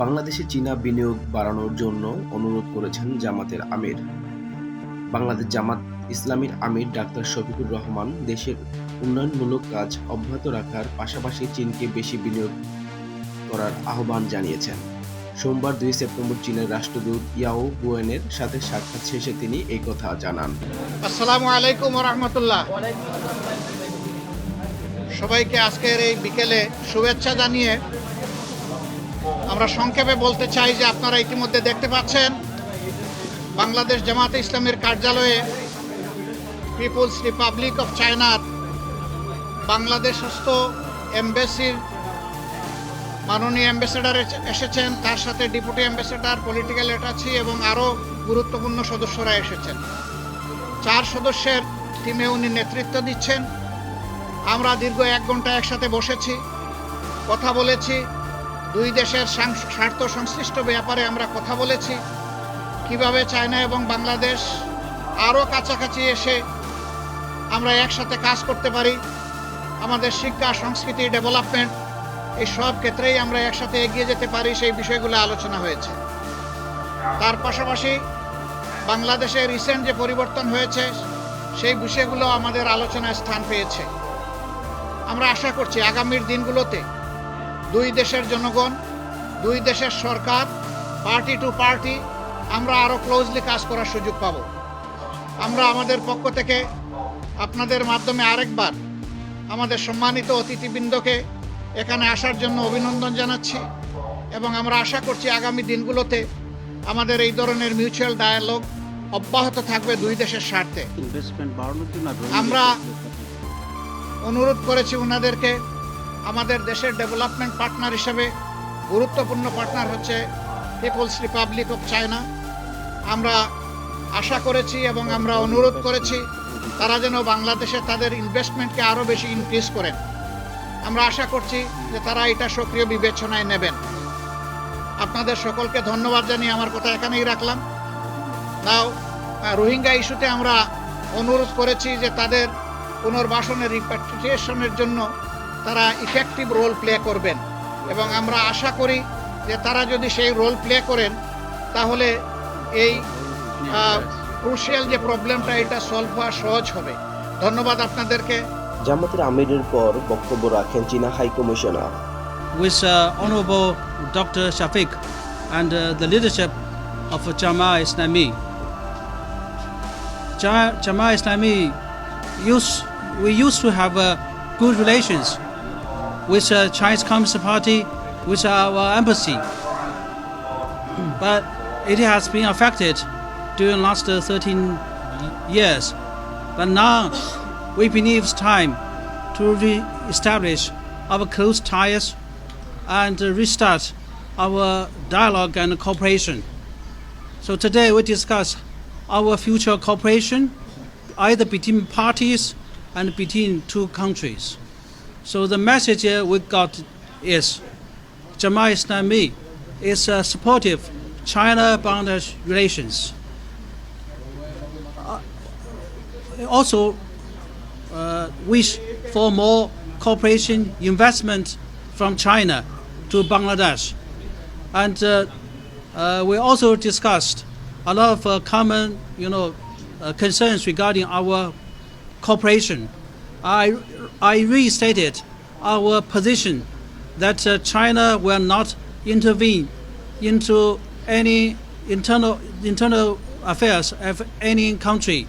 বাংলাদেশে চীনা বিনিয়োগ বাড়ানোর জন্য অনুরোধ করেছেন জামাতের আমির। বাংলাদেশ জামাত ইসলামীর আমির ডাক্তার শফিকুর রহমান দেশের উন্নয়নমূলক কাজ অব্যাহত রাখার পাশাপাশি চীনকে বেশি বিনিয়োগ করার আহ্বান জানিয়েছেন। সোমবার দুই সেপ্টেম্বর চীনের রাষ্ট্রদূত ইয়াও গুয়েনের সাথে সাক্ষাৎ শেষে তিনি এই কথা জানান। আসসালামু আলাইকুম রহমতুল্লাহ সবাইকে আজকের এই বিকেলে শুভেচ্ছা জানিয়ে আমরা সংক্ষেপে বলতে চাই যে আপনারা ইতিমধ্যে দেখতে পাচ্ছেন, বাংলাদেশ জামাতে ইসলামের কার্যালয়ে পিপুলস রিপাবলিক অফ চায়নার বাংলাদেশস্থ এমবেসির মাননীয় অ্যাম্বাসেডার এসেছেন, তার সাথে ডেপুটি অ্যাম্বাসেডার পলিটিক্যাল অ্যাটাচি এবং আরও গুরুত্বপূর্ণ সদস্যরা এসেছেন। চার সদস্যের টিমে উনি নেতৃত্ব দিচ্ছেন। আমরা দীর্ঘ এক ঘণ্টা একসাথে বসেছি, কথা বলেছি। দুই দেশের স্বার্থ সংশ্লিষ্ট ব্যাপারে আমরা কথা বলেছি। কীভাবে চায়না এবং বাংলাদেশ আরও কাছাকাছি এসে আমরা একসাথে কাজ করতে পারি, আমাদের শিক্ষা, সংস্কৃতি, ডেভেলপমেন্ট, এই সব ক্ষেত্রেই আমরা একসাথে এগিয়ে যেতে পারি, সেই বিষয়গুলো আলোচনা হয়েছে। তার পাশাপাশি বাংলাদেশে রিসেন্ট যে পরিবর্তন হয়েছে, সেই বিষয়গুলো আমাদের আলোচনায় স্থান পেয়েছে। আমরা আশা করছি আগামীর দিনগুলোতে দুই দেশের জনগণ দুই দেশের সরকার পার্টি টু পার্টি আমরা আরও ক্লোজলি কাজ করার সুযোগ পাব। আমরা আমাদের পক্ষ থেকে আপনাদের মাধ্যমে আরেকবার আমাদের সম্মানিত অতিথিবৃন্দকে এখানে আসার জন্য অভিনন্দন জানাচ্ছি এবং আমরা আশা করছি আগামী দিনগুলোতে আমাদের এই ধরনের মিউচুয়াল ডায়ালগ অব্যাহত থাকবে দুই দেশের স্বার্থে। আমরা- অনুরোধ করেছি ওনাদেরকে আমাদের দেশের ডেভেলপমেন্ট পার্টনার হিসেবে গুরুত্বপূর্ণ পার্টনার হচ্ছে পিপলস রিপাবলিক অফ চায়না। আমরা আশা করেছি এবং আমরা অনুরোধ করেছি তারা যেন বাংলাদেশে তাদের ইনভেস্টমেন্টকে আরও বেশি ইনক্রিজ করেন। আমরা আশা করছি যে তারা এটা সক্রিয় বিবেচনায় নেবেন। আপনাদের সকলকে ধন্যবাদ জানিয়ে আমার কথা এখানেই রাখলাম। নাও রোহিঙ্গা ইস্যুতে আমরা অনুরোধ করেছি যে তাদের পুনর্বাসনের রিপ্যাট্রিয়েশনের জন্য তারা ইফেক্টিভ রোল প্লে করবেন এবং আমরা আশা করি যে তারা যদি সেই রোল প্লে করেন তাহলে এই ক্রুশিয়াল যে প্রবলেমটা এটা সলভ হওয়া সহজ হবে ধন্যবাদ আপনাদেরকে জামাতের আমিরের পর বক্তব্য রাখেন চীনা high commissioner with uh, Honorable Dr. Shafiq and uh, the leadership of Jama Islami. Ja- Jama Islami used, we used to have uh, good relations with the Chinese Communist Party, with our embassy. But it has been affected during last uh, 13 years. But now we believe it's time to re-establish our close ties and uh, restart our dialogue and cooperation. So today we discuss our future cooperation either between parties and between two countries. So the message we got is Jama Islami is supportive China-Bangladesh relations. Uh, also uh, wish for more cooperation investment from China to Bangladesh. And uh, uh, we also discussed a lot of uh, common, you know, uh, concerns regarding our cooperation. I, I restated our position that uh, China will not intervene into any internal internal affairs of any country.